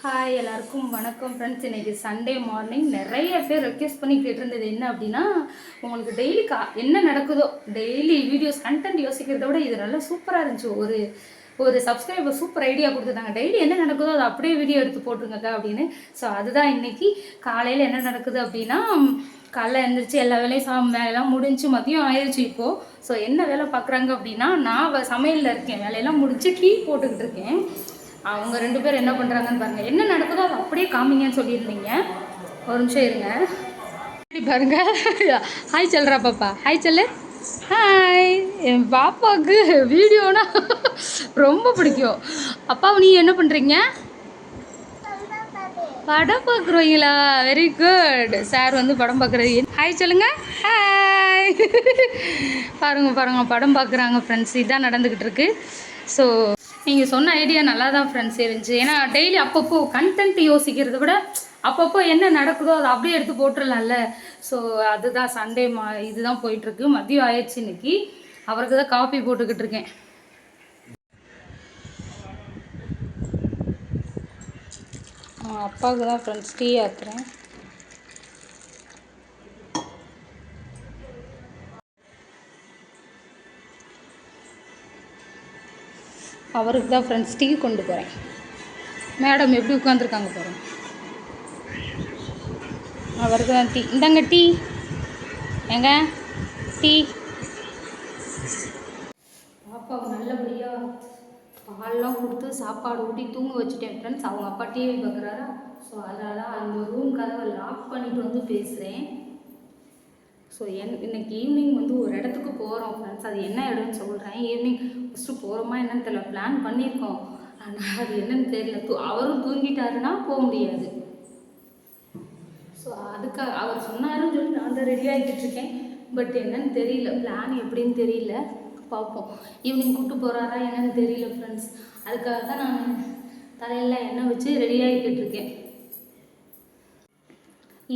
Hi எல்லாருக்கும் வணக்கம் friends இன்னைக்கு சண்டே மார்னிங் நிறைய பேர் ரெக்வெஸ்ட் பண்ணி கேட்டிருந்தது என்ன அப்படின்னா உங்களுக்கு டெய்லி கா என்ன நடக்குதோ டெய்லி வீடியோஸ் கண்டென்ட் யோசிக்கிறத விட இது நல்லா சூப்பராக இருந்துச்சு. ஒரு ஒரு சப்ஸ்கிரைபர் சூப்பர் ஐடியா கொடுத்துருந்தாங்க டெய்லி என்ன நடக்குதோ அதை அப்படியே வீடியோ எடுத்து போட்டுருங்கக்கா அப்படின்னு. ஸோ அதுதான் இன்னைக்கு. காலையில் என்ன நடக்குது அப்படின்னா காலைல எழுந்திரிச்சு எல்லா வேலையும் சா வேலையெல்லாம் முடிஞ்சு மதியம் ஆயிடுச்சு இப்போது ஸோ என்ன வேலை பார்க்குறாங்க அப்படின்னா நான் வ- இருக்கேன். வேலையெல்லாம் முடிச்சு டீ போட்டுக்கிட்டு இருக்கேன். அவங்க ரெண்டு பேரும் என்ன பண்ணுறாங்கன்னு பாருங்க. என்ன நடக்குதோ அதை அப்படியே காமிங்கன்னு சொல்லியிருந்தீங்க. ஒரு நிமிஷம் இருங்க. இப்படி பாருங்க. ஹாய் சொல்கிறா பாப்பா. ஹாய் சொல்லு. ஹாய் என் பாப்பாவுக்கு வீடியோனா ரொம்ப பிடிக்கும். அப்பாவை நீ என்ன பண்ணுறீங்க படம் பார்க்குறீங்களா? வெரி குட் சார் வந்து படம் பார்க்குறது ஹாய் சொல்லுங்க. ஹாய் பாருங்க பாருங்க. படம் பார்க்குறாங்க ஃப்ரெண்ட்ஸ் இதான் நடந்துக்கிட்டு இருக்கு. ஸோ நீங்கள் சொன்ன ஐடியா நல்லா தான் ஃப்ரெண்ட்ஸ் இருந்துச்சு. ஏன்னா டெய்லி அப்பப்போ கண்டென்ட் யோசிக்கிறத விட அப்பப்போ என்ன நடக்குதோ அதை அப்படியே எடுத்து போட்டுடலாம்ல ஸோ அதுதான் சண்டே மா இதுதான் போயிட்டுருக்கு. மதியம் ஆயிடுச்சு இன்னைக்கு. அவருக்கு தான் காஃபி போட்டுக்கிட்டு இருக்கேன். அப்பாவுக்கு தான் ஃப்ரெண்ட்ஸ் டீ ஆத்துறேன் அவருக்கு தான் ஃப்ரெண்ட்ஸ் டீ கொண்டு போகிறேன் மேடம் எப்படி உட்காந்துருக்காங்க போகிறேன் அவருக்கு தான் டீ. இந்தாங்க டீ. ஏங்க டீ. பாப்பா நல்லபடியாக பால்லாம் கொடுத்து சாப்பாடு ஊட்டி தூங்க வச்சுட்டேன் ஃப்ரெண்ட்ஸ் அவங்க அப்பா டிவி பார்க்குறாரா? ஸோ அதனால் அந்த ரூம் கதவை லாக் பண்ணிட்டு வந்து பேசுகிறேன் ஸோ என் இன்னைக்கு ஈவினிங் வந்து ஒரு இடத்துக்கு போகிறோம் ஃப்ரெண்ட்ஸ் அது என்ன இடம்னு சொல்கிறேன் ஈவினிங் ஃபஸ்ட்டு போகிறோமா என்னன்னு தெரியல. பிளான் பண்ணியிருக்கோம். ஆனால் அது என்னன்னு தெரியல. தூ அவரும் தூங்கிட்டாருன்னா போக முடியாது. ஸோ அதுக்காக அவர் சொன்னாருன்னு சொல்லி நான் தான் ரெடி ஆகிட்டு இருக்கேன். பட் என்னன்னு தெரியல. பிளான் எப்படின்னு தெரியல. பார்ப்போம். ஈவினிங் கூப்பிட்டு போகிறாரா என்னன்னு தெரியல ஃப்ரெண்ட்ஸ் அதுக்காக தான் நான் தலையில் எண்ணெய் வச்சு ரெடி ஆகிக்கிட்டு இருக்கேன்.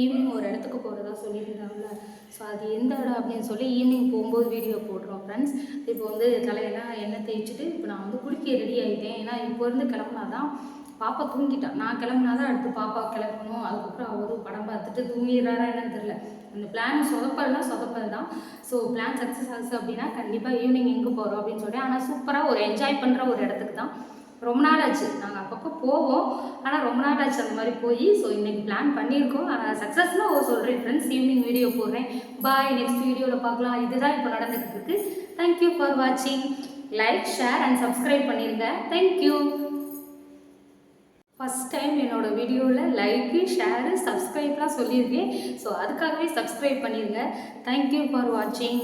ஈவினிங் ஒரு இடத்துக்கு போகிறதா சொல்லியிருந்தாங்கல்ல. ஸோ அது எந்த இடம் அப்படின்னு சொல்லி ஈவினிங் போகும்போது வீடியோ போடுறோம் ஃப்ரெண்ட்ஸ் இப்போ வந்து தலையெல்லாம் எண்ணெய் தேய்ச்சிட்டு இப்போ நான் வந்து குளிக்க ரெடி ஆகிட்டேன் ஏன்னா இப்போ இருந்து கிளம்புனா தான் பாப்பா தூங்கிட்டான் நான் கிளம்புனா தான் அடுத்து பாப்பா கிளம்பணும். அதுக்கப்புறம் அவரும் படம் பார்த்துட்டு தூங்கிடுறாரா என்னன்னு தெரில அந்த பிளான் சொதப்பல்னா சொதப்பல் தான் ஸோ பிளான் சக்ஸஸ் ஆகுது அப்படின்னா கண்டிப்பாக ஈவினிங் எங்கே போகிறோம் அப்படின்னு சொல்லி. ஆனால் சூப்பராக ஒரு என்ஜாய் பண்ணுற ஒரு இடத்துக்கு தான் ரொம்ப நாள் ஆச்சு. நாங்கள் அப்பப்போ போவோம். ஆனால் ரொம்ப நாள் ஆச்சு அந்த மாதிரி போய். ஸோ இன்றைக்கி பிளான் பண்ணியிருக்கோம். ஆனால் சக்ஸஸ்னால் சொல்கிறேன் ஃப்ரெண்ட்ஸ் ஈவினிங் வீடியோ போடுறேன். பாய் நெக்ஸ்ட் வீடியோவில் பார்க்கலாம். இதுதான் இப்போ நடந்துகிட்டு இருக்கு தேங்க்யூ ஃபார் வாட்சிங் லைக் ஷேர் அண்ட் சப்ஸ்கிரைப் பண்ணிடுங்க தேங்க்யூ ஃபஸ்ட் டைம் என்னோட வீடியோவில் லைக்கு ஷேரு சப்ஸ்கிரைப்லாம் சொல்லியிருக்கேன். ஸோ அதுக்காகவே சப்ஸ்கிரைப் பண்ணிடுங்க தேங்க்யூ ஃபார் வாட்சிங்